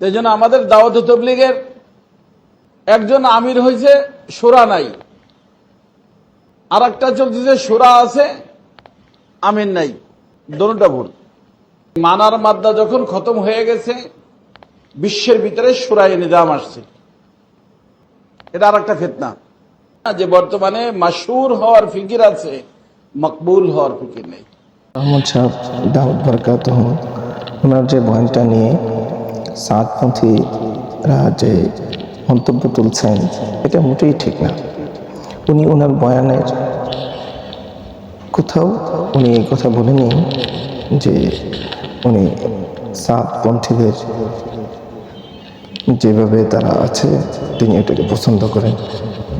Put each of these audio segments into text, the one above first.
এই জন্য আমাদের দাওয়াত তবলিগের একজন আমির হয়েছে সোরা নাই। আর একটা চলতেছে সোরা আছে, আমির নাই। দোনোটা ভুল। মানার মাদ্দা যখন খতম হয়ে গেছে, বিশ্বের ভিতরে সুরাই নিজাম আসছে। এটা আর একটা ফেতনা। যে বর্তমানে মাসুর হওয়ার ফিকির আছে, মকবুল হওয়ার ফিকির নেই। মোহাম্মদ সাহেব দাউদ বরকাত ওনার যে বয়ানটা নিয়ে সাতপন্থীরা যে মন্তব্য তুলছেন। এটা মোটেই ঠিক না। উনি ওনার বয়ানের কোথাও উনি এই কথা বলেনি যে উনি সাতপন্থীদের যেভাবে তারা আছে, তিনি এটাকে পছন্দ করেন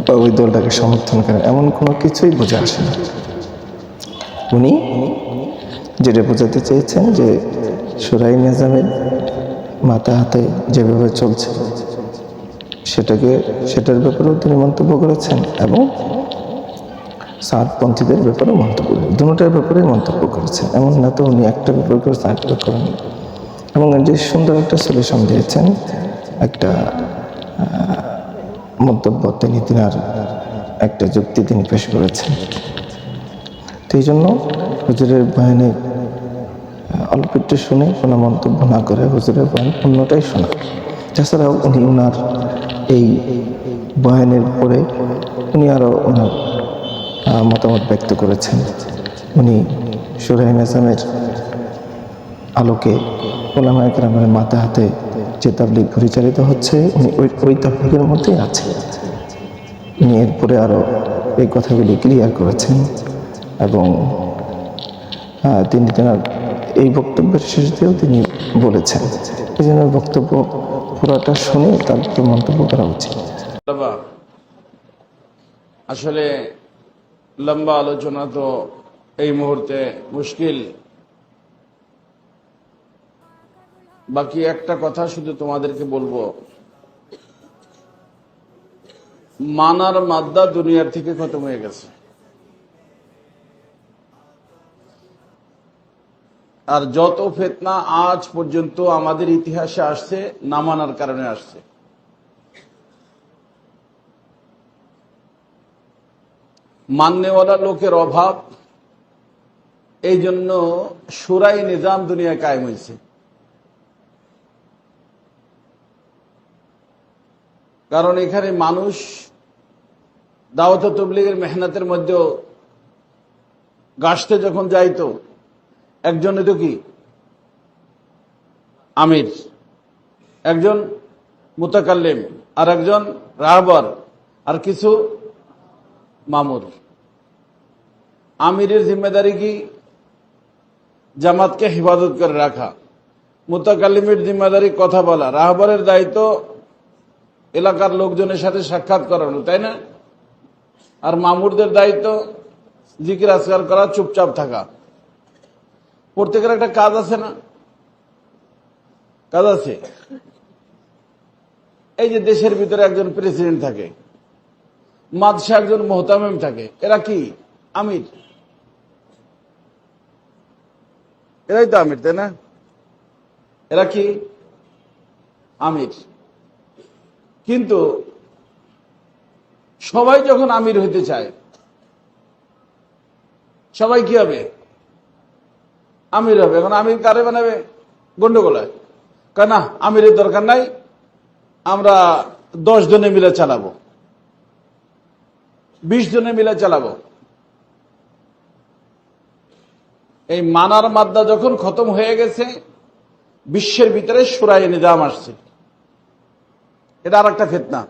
বা ওই দলটাকে সমর্থন করেন, এমন কোনো কিছুই বোঝা আসে না। উনি যেটা বোঝাতে চেয়েছেন যে সুরাই নিজামের মাথা হাতে যেভাবে চলছে সেটাকে সেটার ব্যাপারেও তিনি মন্তব্য করেছেন এবং সাতপন্থীদের ব্যাপারেও মন্তব্য দুটার ব্যাপারে মন্তব্য করেছেন। এমন না তো উনি একটা ব্যাপার করে সার্টিফাই করেন। এবং যে সুন্দর একটা সলিউশন দিয়েছেন একটা মন্তব্য তিনি তিনার একটা যুক্তি তিনি পেশ করেছেন। তো এই জন্য হুজুরের আহ, অল্প একটু শুনে কোনো মন্তব্য না করে হুজুরের বয়ান অন্যটাই শোনা। তাছাড়াও উনি ওনার এই বয়ানের পরে উনি আরও ওনার মতামত ব্যক্ত করেছেন। উনি সুরাই নাজামের আলোকে ওলামা একরামের মাথা হাতে যে তাবলিগ পরিচালিত হচ্ছে, উনি ওই ওই তাবলিগের মধ্যেই আছে। উনি এরপরে আরও এই কথাগুলি ক্লিয়ার করেছেন এবং তিনি তেনার এই বক্তব্যের শেষতেও তিনি বলেছেন। এই জন্য বক্তব্য পুরাটা শুনে তারপর মন্তব্য করা উচিত। আসলে লম্বা আলোচনা তো এই মুহূর্তে মুশকিল। বাকি একটা কথা শুধু তোমাদেরকে বলব। মানার মাদ্দা দুনিয়ার থেকে খতম হয়ে গেছে। আর যত ফেতনা আজ পর্যন্ত আমাদের ইতিহাসে আসছে না মানার কারণে আসছে। মাননেওয়ালা লোকের অভাব, এই জন্য সুরাই নিজাম দুনিয়ায় কায়েম হয়েছে। কারণ এখানে মানুষ দাওয়াত তবলিগের মেহনতের মধ্যেও গাছতে যখন যাইতো একজনে তো কি? আমির। একজন মুতাকাল্লিম আর একজন রাহবার, আর কিছু মামুর। আমিরের জিম্মেদারি কি? জামাতকে হেফাজত করে রাখা। মুতাকাল্লিমের জিম্মেদারি কথা বলা। রাহবারের দায়িত্ব এলাকার লোকজনের সাথে সাক্ষাৎ করানো, তাই না? আর মামুরদের দায়িত্ব জিকির আসকার করা, চুপচাপ থাকা। প্রত্যেকের একটা কাজ আছে না? কাজ আছে? এই যে দেশের ভিতরে একজন প্রেসিডেন্ট থাকে মাদশা একজন মোহতামিম থাকে, এরা কি? আমির। এরাই তো আমির, তাই না? এরা কি? আমির। কিন্তু সবাই যখন আমির হইতে চায়, সবাই কি হবে? আমির হবে, এখন আমির কারে বানাবে? গন্ডগোলায়। কেন আমিরের দরকার নাই, আমরা দশ জনে মিলে চালাবো। বিশ জনে মিলে চালাবো। এই মানার মাদ্দা যখন খতম হয়ে গেছে, বিশ্বের ভিতরে সুরাই নিজাম আসছে। এটা আর একটা ফেতনা।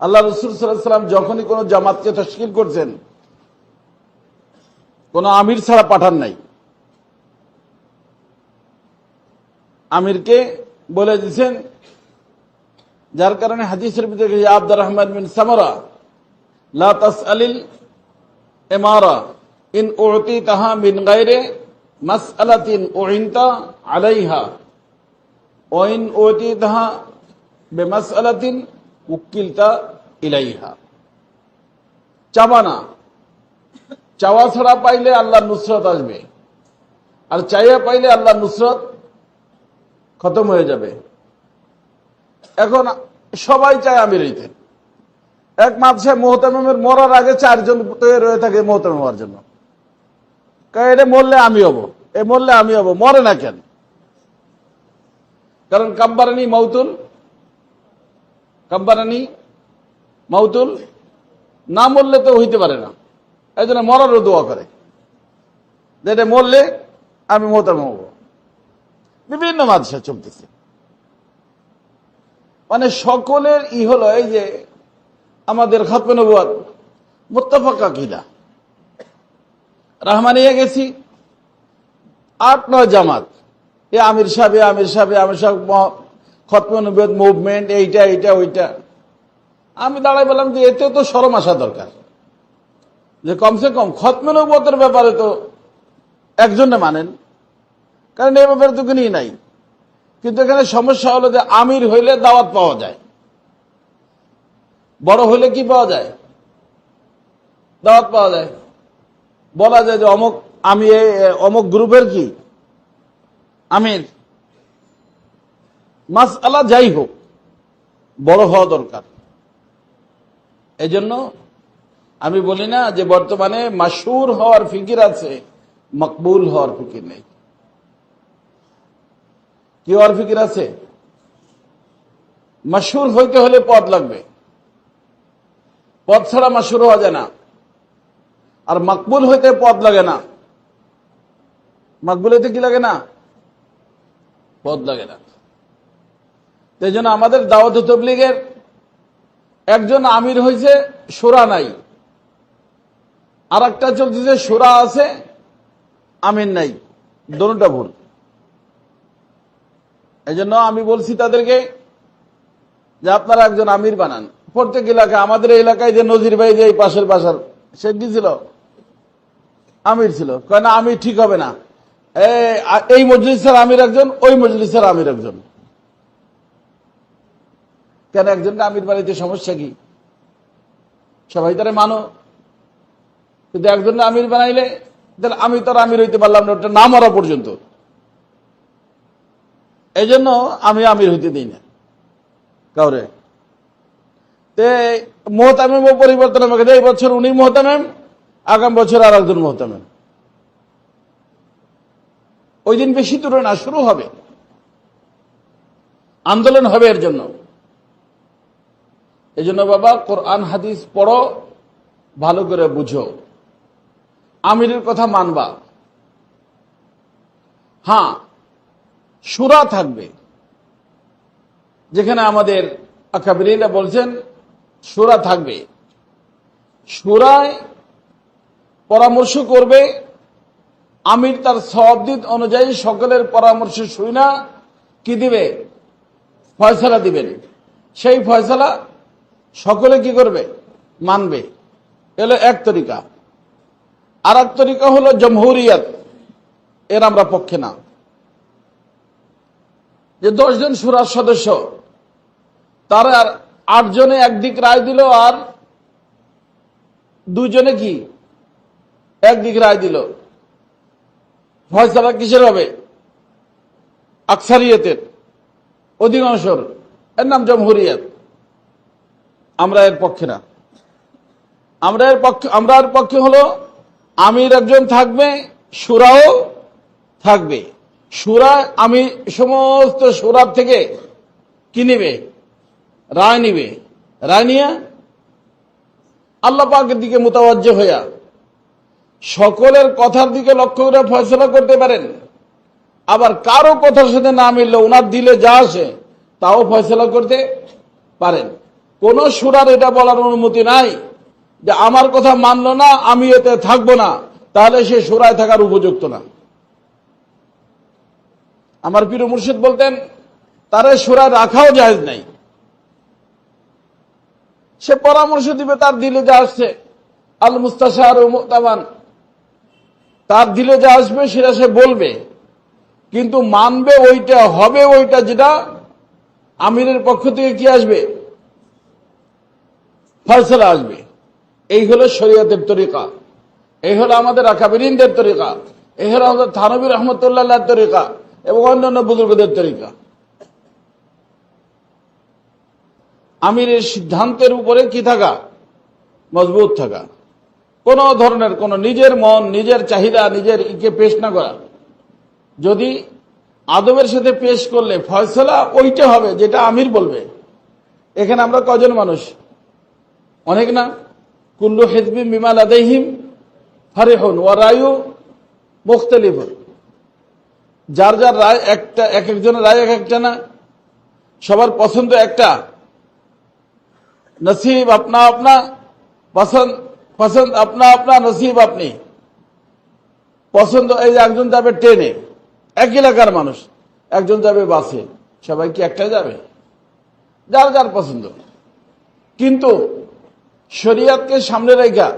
আল্লাহ রসুল সাল্লাম যখনই কোন জামাতকে তশকিল করছেন কোন আমির ছাড়া পাঠান নাই। আমিরকে বলে দিচ্ছেন যার কারণে হাদিসের ভিতরে আব্দুর রহমান বিন সামরা, লা তাসআলিল ইমারা, ইন উতিতাহা মিন গায়রে মাসআলাতিন উইনতা আলাইহা ওয়া ইন উতিতাহা বিমাসআলাতিন উকিলতা ইলাইহা। চাবা না চাওয়া ছাড়া পাইলে আল্লাহ নুসরত আসবে। আর চাইয়া পাইলে আল্লাহ নুসরত খতম হয়ে যাবে। এখন সবাই চায় আমির হইতে। এক মাদ্রাসায় মোহতামের মরার আগে চারজন রয়ে থাকে মোহতামে হওয়ার জন্য। এটা মরলে আমি হব, এ মরলে আমি হব, মরে না কেন? কারণ কাম্বারানি মাউতুল কাম্বারানি মাউতুল না মরলে তো হইতে পারে না। এই জন্য মরারও দোয়া করে। যে এটা মরলে আমি মোহতাম হব। বিভিন্ন মাদ্রাসা চলতেছে। মানে সকলের ই হলো এই যে আমাদের খতমে নবুয়াত মোত্তাফাকা কিদা রহমানিয়া গেছি। আট, নয় জামাত। এ আমির সাহেব আমির সাহেব আমির সাহেব খতমে নবুয়াত মুভমেন্ট এইটা এইটা, ওইটা। আমি দাঁড়াই বললাম যে এতেও তো সরম আসা দরকার। যে কমসে কম খতমে নবুয়াতের ব্যাপারে তো একজনে মানেন। কারণ এই ব্যাপারে তো কোনই নাই। কিন্তু এখানে সমস্যা হলো যে আমির হইলে দাওয়াত পাওয়া যায়। বড় হইলে কি পাওয়া যায়? দাওয়াত পাওয়া যায়। বলা যায় যে অমুক আমি অমুক গ্রুপের কি? আমির। মাস আলা যাই হোক, বড় হওয়া দরকার। এই জন্য আমি বলি না যে বর্তমানে মাসুর হওয়ার ফিকির আছে, মকবুল হওয়ার ফিকির নেই। কি হওয়ার ফিকির আছে? মাসুর হইতে হলে পদ লাগবে। পদ ছাড়া মাসুর হওয়া যায় না। আর মকবুল হইতে পদ লাগে না। মকবুল হইতে কি লাগে না? পদ লাগে না। তাই জন্য আমাদের দাওয়াত তবলিগের একজন আমির হয়েছে সোরা নাই। আর একটা চলতেছে সোরা আছে আমির নাই, দোনোটা ভুল। এই জন্য আমি বলছি তাদেরকে যে আপনারা একজন আমির বানান। প্রত্যেক এলাকায়, আমাদের এলাকায় যে নজির ভাই যে পাশের বাসার, সে কি ছিল? আমির ছিল। কয় না, আমির ঠিক হবে না। এই মজলিসের আমির একজন, ওই মজলিসের আমির একজন। কেন একজনকে আমির বানাইতে সমস্যা কি? সবাই তারা মানো। কিন্তু একজনকে আমির বানাইলে, তাহলে আমি তো আর আমির হইতে পারলাম না ওটা না মরা পর্যন্ত। এই জন্য আমি আমির হইতে দিই না। কাউরে। তে মোহতামেম পরিবর্তন আমাকে এই বছর উনি মোহতামেম, আগাম বছর আর একজন মোহতামেম। ওই দিন বেশি দূরে না, শুরু হবে। আন্দোলন হবে এর জন্য। এই জন্য বাবা, কোরআন, হাদিস পড়ো, ভালো করে বুঝো। আমিরের কথা মানবা। হ্যাঁ সুরা থাকবে। যেখানে আমাদের আকাবিরা বলছেন, সুরা থাকবে। সুরায় পরামর্শ করবে, আমির তার সবদিন অনুযায়ী সকলের পরামর্শ শুই না, কি দিবে? ফয়সালা দিবেন। সেই ফয়সালা সকলে কি করবে? মানবে। এলো এক তরিকা। আর এক তরিকা হলো জমহুরিয়াত। এর আমরা পক্ষে না। যে দশজন সুরার সদস্য, তারা আর আটজনে একদিক রায় দিল আর দুজনে কি একদিক রায় দিল। ফয়সালা কিসের হবে? আকসারিয়তের অধিকাংশর। এর নাম জমহুরিয়াত। আমরা এর পক্ষে না। আমরা এর পক্ষে আমরা এর পক্ষে হলো আমির একজন থাকবে, সুরাও থাকবে। সুরা, আমি সমস্ত সুরার থেকে কি নিবে? রায় নিবে। রায় নিয়ে আল্লাহ পাকের দিকে মোতাবজ্জ হইয়া সকলের কথার দিকে লক্ষ্য করে ফয়সলা করতে পারেন। আবার কারও কথার সাথে না মিললে ওনার দিলে যা আসে, তাও ফয়সলা করতে পারেন। কোন সুরার এটা বলার অনুমতি নাই। যে আমার কথা মানলো না, আমি এতে থাকব না। তাহলে সে সুরায় থাকার উপযুক্ত না। আমার প্রিয় মুর্শিদ বলতেন, তারে সুরায় রাখাও জায়েজ নাই। সে পরামর্শ দিবে, তার দিলে যা আসছে। আল মুস্তাশার ও মুক্তামান তার দিলে যা আসবে, সেটা সে বলবে। কিন্তু মানবে ওইটা, হবে ওইটা যেটা, আমিরের পক্ষ থেকে কি আসবে? ফয়সলা আসবে। এই হল শরিয়তের তরিকা। এই হলো আমাদের আকাবিরিনদের তরিকা। এই হলো আমাদের থানবির রহমতুল্লাহ তরিকা এবং অন্যান্য বুজুর্গদের তরিকা। আমির সিদ্ধান্তের উপরে কি থাকা? মজবুত থাকা। কোনো ধরনের কোনো নিজের মন, নিজের চাহিদা, নিজের ইকে পেশ না করা। যদি আদবের সাথে পেশ করলে ফয়সলা ওইটা হবে যেটা আমির বলবে। এখানে আমরা কজন মানুষ? অনেক না? কুল্লু হেজবি বিমাল আদেহিম ফারেহন ওয়া রায়ু মুখতালিফ যার যার রায় একটা, এক একজনের রায় এক একটা না। সবার পছন্দ একটা। নসিব আপনা আপনা, পছন্দ পছন্দ আপনা আপনা, নসিব আপনি। পছন্দ এই যে একজন যাবে ট্রেনে এক এলাকার মানুষ, একজন যাবে বাসে। সবাই কি একটা যাবে? যার যার পছন্দ। কিন্তু শরিয়াতকে সামনে রেখা,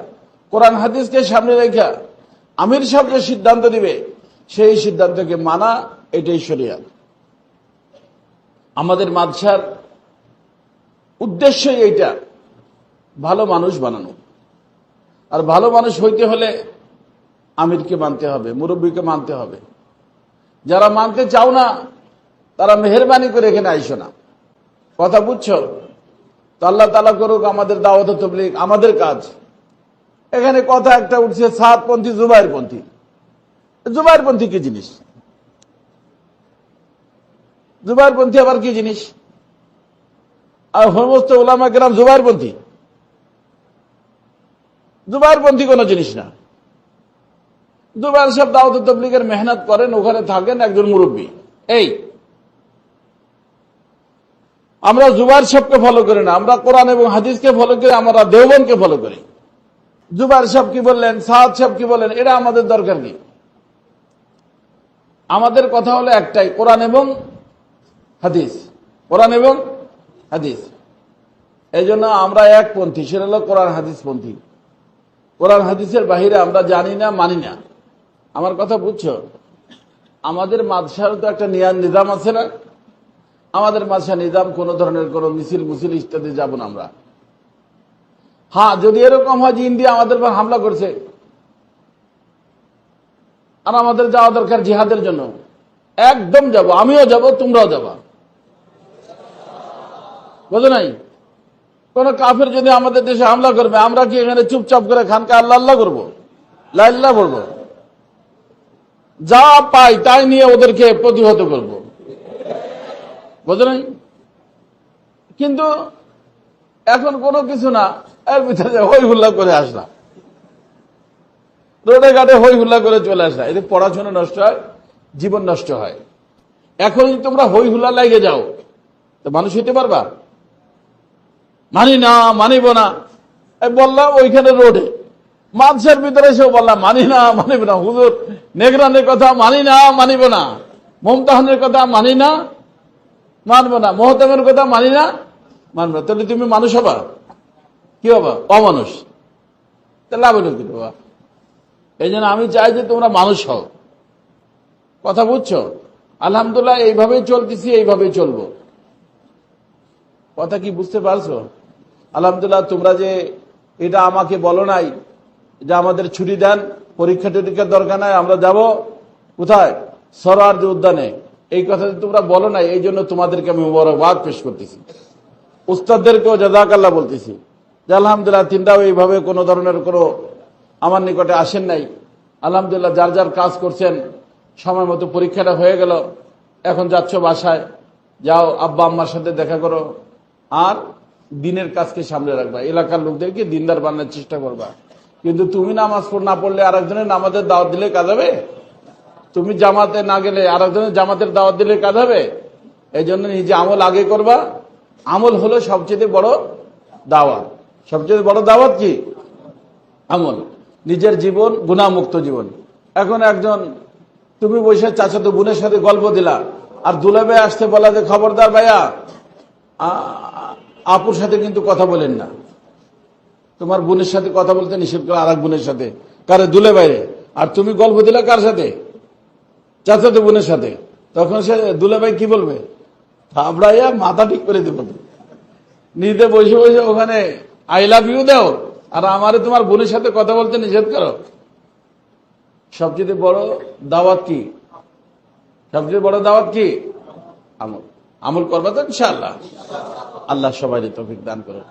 কোরআন হাদিসকে সামনে রেখা, আমির সাহেব যে সিদ্ধান্ত দিবে, সেই সিদ্ধান্তকে মানা, এটাই শরিয়াত। আমাদের মাদশার উদ্দেশ্যই এইটা, ভালো মানুষ বানানো। আর ভালো মানুষ হইতে হলে আমিরকে মানতে হবে, মুরব্বীকে মানতে হবে। যারা মানতে চাও না, তারা মেহরবানি করে এখানে আইসো না। কথা বুঝছ? তো আল্লাহ তালা করুক, আমাদের দাওয়াত তবলিক আমাদের কাজ। এখানে কথা একটা উঠছে, সাতপন্থী, জুবাইরপন্থী। জুবাইরপন্থী কি জিনিস? জুবাইরপন্থী আবার কি জিনিস? আর সমস্ত ওলামা গ্রাম জুবাইরপন্থী। জুবাইরপন্থী কোনো জিনিস না। জুবাইর সাহেব দাওয়াত তবলিকের মেহনত করেন, ওখানে থাকেন একজন মুরব্বী। এই আমরা জুবাইর সাহেবকে ফলো করি না, আমরা কোরআন এবং হাদিসকে ফলো করি, আমরা দেওবনকে ফলো করি। জুবাইর সাহেব কি বললেন সাহাদ সাহেব কি বললেন, এটা আমাদের দরকার কি? আমাদের কথা হলো একটাই, কোরআন এবং হাদিস। কোরআন এবং হাদিস। এই জন্য আমরা এক পন্থী সেটা হলো কোরআন হাদিস পন্থী কোরআন হাদিসের বাহিরে আমরা জানি না, মানি না। আমার কথা বুঝছ? আমাদের মাদশার তো একটা নিয়ান নিজাম আছে না? আমাদের মাসা নিজাম কোন ধরনের কোন মিছিল মুছিল ইত্যাদি যাব না আমরা। হ্যাঁ যদি এরকম হয় যে ইন্ডিয়া আমাদের উপর হামলা করছে, আর আমাদের যাওয়া দরকার জিহাদের জন্য, একদম যাব, আমিও যাব, তোমরাও যাবা। বোঝো নাই? কোন কাফের যদি আমাদের দেশে হামলা করবে, আমরা কি এখানে চুপচাপ করে খানকে আল্লাহ আল্লাহ করব? লাইল্লাহ করব যা পাই তাই নিয়ে ওদেরকে প্রতিহত করব। কিন্তু এখন কোনো কিছু না, এর ভিতরে হই হুল্লা করে আসলাম রোডে ঘাটে হই হুল্লা করে চলে আসলাম এতে পড়াশোনা নষ্ট হয়, জীবন নষ্ট হয়। এখন যদি তোমরা হই হুল্লা লাগিয়ে যাও, তো মানুষ হইতে পারবা? মানি না, মানিব না। বললাম ওইখানে রোডে। মাঝের ভিতরে এসেও বললাম মানি না, মানিব না। হুজুর, নেগরানের কথা মানি না, মানিব না। মমতাহানের কথা মানি না মানব না। মহতামের কথা মানি না? মানব না। তাহলে তুমি মানুষ হবা। কি হবা? অমানুষ। তাহলে লাভ হলো বাবা? এই জন্য আমি চাই যে তোমরা মানুষ হও। কথা বুঝছ? আলহামদুল্লাহ এইভাবেই চলতেছি, এইভাবেই চলবো। কথা কি বুঝতে পারছ? আলহামদুল্লাহ তোমরা যে এটা আমাকে বলো নাই, যে আমাদের ছুটি দেন পরীক্ষা টরীক্ষার দরকার নাই, আমরা যাব কোথায়? সরার উদ্যানে। এই কথা তোমরা বলো নাই, এই জন্য তোমাদেরকে আমি মোবারকবাদ পেশ করতেছি। উস্তাদদেরকেও জাজাকাল্লাহ বলতেছি যে, আলহামদুলিল্লাহ, তিনটাও এইভাবে কোনো ধরনের কোনো আমার নিকটে আসেন নাই। আলহামদুলিল্লাহ, যার যার কাজ করছেন, সময় মতো পরীক্ষাটা হয়ে গেল। এখন যাচ্ছ বাসায়, যাও, আব্বা আম্মার সাথে দেখা করো। আর দিনের কাজকে সামনে রাখবা। এলাকার লোকদেরকে দিনদার বানানোর চেষ্টা করবা। কিন্তু তুমি নামাজ না পড়লে আরেকজনের নামাজের দাওয়াত দিলে কাজ হবে? তুমি জামাতে না গেলে আর একজনের জামাতের দাওয়াত দিলে কাজ হবে? এই জন্য নিজে আমল আগে করবা। আমল হলো সবচেয়ে বড় দাওয়াত। সবচেয়ে বড় দাওয়াত কি? আমল। নিজের জীবন, গুণামুক্ত জীবন। এখন একজন, তুমি বসে চাচাতো বোনের সাথে গল্প দিলা, আর দুলাবে আসতে বলা যে, খবরদার ভাইয়া আপুর সাথে কিন্তু কথা বলেন না। তোমার বোনের সাথে কথা বলতে নিষেধ করে আর এক বোনের সাথে। কারে দুলে বাইরে আর তুমি গল্প দিলা কার সাথে? চাচাতো বোনের সাথে। তখন সে দুলে ভাই কি বলবে? থাবড়াইয়া মাথা ঠিক করে দেব। নিজে বসে বসে ওখানে আই লাভ ইউ দাও। আর আমারে তোমার বোনের সাথে কথা বলতে নিষেধ করো। সবচেয়ে বড় দাওয়াত কি? সবচেয়ে বড় দাওয়াত কি? আমল। আমল করবা তো ইনশাআল্লাহ। আল্লাহ সবাই তৌফিক দান করুন